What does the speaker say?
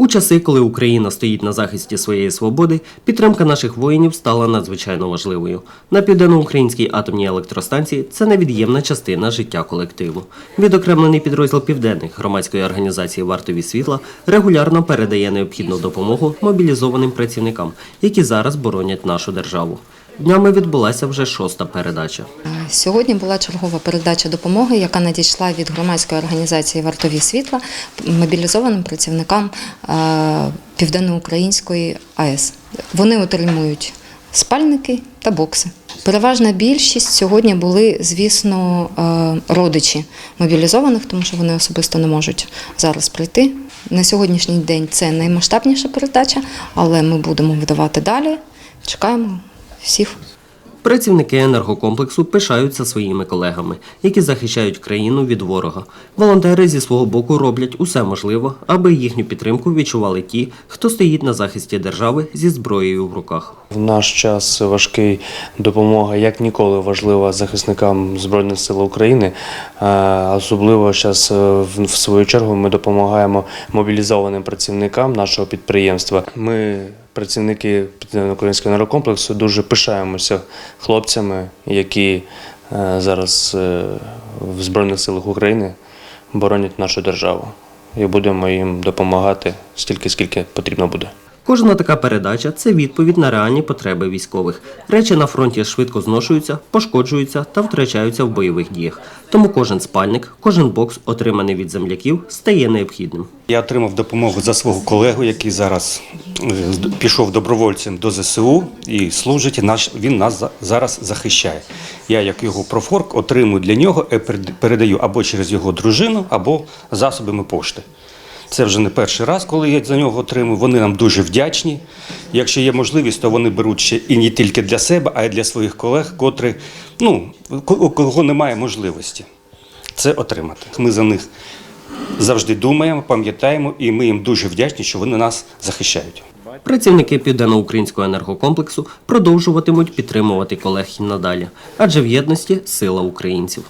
У часи, коли Україна стоїть на захисті своєї свободи, підтримка наших воїнів стала надзвичайно важливою. На південноукраїнській атомній електростанції це невід'ємна частина життя колективу. Відокремлений підрозділ південних громадської організації Вартові світла регулярно передає необхідну допомогу мобілізованим працівникам, які зараз боронять нашу державу. Днями відбулася вже шоста передача. Сьогодні була чергова передача допомоги, яка надійшла від громадської організації Вартові світла мобілізованим працівникам е, Південноукраїнської АЕС. Вони отримують спальники та бокси. Переважна більшість сьогодні були, звісно, е, родичі мобілізованих, тому що вони особисто не можуть зараз прийти. На сьогоднішній день це наймасштабніша передача, але ми будемо видавати далі. Чекаємо всіх. Працівники енергокомплексу пишаються своїми колегами, які захищають країну від ворога. Волонтери зі свого боку роблять усе можливе, аби їхню підтримку відчували ті, хто стоїть на захисті держави зі зброєю в руках. В наш час важкий допомога як ніколи важлива захисникам Збройних сил України. Е, Особливо зараз в в свою чергу ми допомагаємо мобілізованим працівникам нашого підприємства. Ми, працівники Українського енергокомплексу, дуже пишаємося хлопцями, які е, зараз е, в Збройних силах України боронять нашу державу. І будемо їм допомагати стільки, скільки потрібно буде. Кожна така передача це відповідь на реальні потреби військових. Речі на фронті швидко зношуються, пошкоджуються та втрачаються в бойових діях. Тому кожен спальник, кожен бокс, отриманий від земляків, стає необхідним. Я отримав допомогу за свого колегу, який зараз е, пішов добровольцем до ЗСУ і служить. Наш він нас зараз захищає. Я, як його профорк, отримую для нього і передаю або через його дружину, або засобами пошти. Це вже не перший раз, коли я за нього отримую. Вони нам дуже вдячні. Якщо є можливість, то вони беруть ще і не тільки для себе, а й для своїх колег, котрі, ну, у кого немає можливості це отримати. Ми за них завжди думаємо, пам'ятаємо, і ми їм дуже вдячні, що вони нас захищають. Працівники південноукраїнського енергокомплексу продовжуватимуть підтримувати колег і надалі, адже в єдності сила українців.